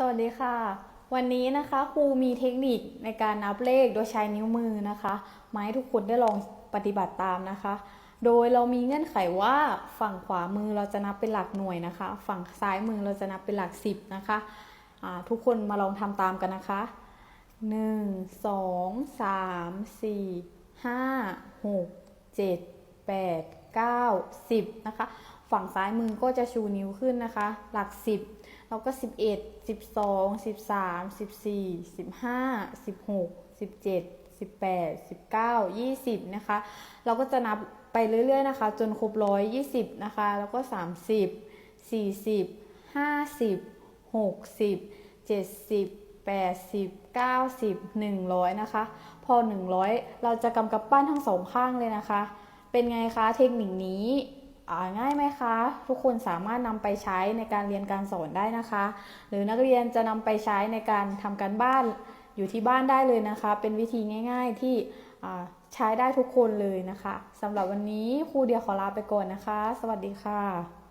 สวัสดีค่ะ วันนี้นะคะครูมีเทคนิคในการนับเลขโดยใช้นิ้วมือนะคะมาให้ทุกคนได้ลองปฏิบัติตามนะคะ โดยเรามีเงื่อนไขว่าฝั่งขวามือเราจะนับเป็นหลักหน่วยนะคะ ฝั่งซ้ายมือเราจะนับเป็นหลักสิบนะคะทุกคนมาลองทำตามกันนะคะหนึ่งสองสามสี่ห้าหกเจ็ดแปดเก้าสิบนะคะ ฝั่งซ้ายมือก็จะชูนิ้วขึ้นนะคะ หลักสิบแล้วก็ 11 12 13 14 15 16 17 18 19 20 นะคะ เราก็จะนับไปเรื่อยๆนะคะ จนครบร้อย20นะคะ แล้วก็ 30 40 50 60 70 80 90 100 นะคะ พอ 100 เราจะกำกับปั้นทั้งสองข้างเลยนะคะ เป็นไงคะเทคนิคนี้ ง่ายไหมคะ ทุกคนสามารถนำไปใช้ในการเรียนการสอนได้นะคะ หรือนักเรียนจะนำไปใช้ในการทำการบ้านอยู่ที่บ้านได้เลยนะคะ เป็นวิธีง่าย ๆที่ใช้ได้ทุกคนเลยนะคะสำหรับวันนี้ครูเดียขอลาไปก่อนนะคะ สวัสดีค่ะ